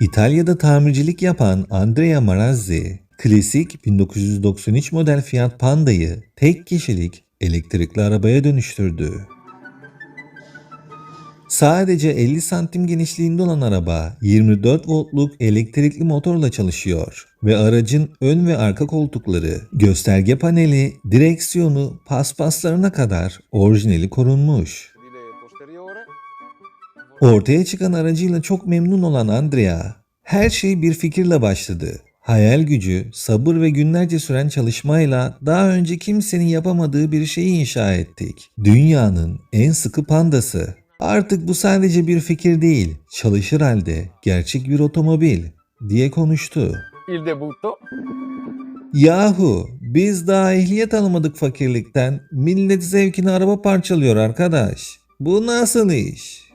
İtalya'da tamircilik yapan Andrea Marazzi, klasik 1993 model Fiat Panda'yı tek kişilik elektrikli arabaya dönüştürdü. Sadece 50 santim genişliğinde olan araba 24 voltluk elektrikli motorla çalışıyor ve aracın ön ve arka koltukları, gösterge paneli, direksiyonu, paspaslarına kadar orijinali korunmuş. Ortaya çıkan aracıyla çok memnun olan Andrea, her şey bir fikirle başladı. Hayal gücü, sabır ve günlerce süren çalışmayla daha önce kimsenin yapamadığı bir şeyi inşa ettik. Dünyanın en sıkı pandası. Artık bu sadece bir fikir değil, çalışır halde gerçek bir otomobil diye konuştu. Il debutto. Yahu biz daha ehliyet alamadık fakirlikten. Millet zevkini araba parçalıyor arkadaş. Bu nasıl iş?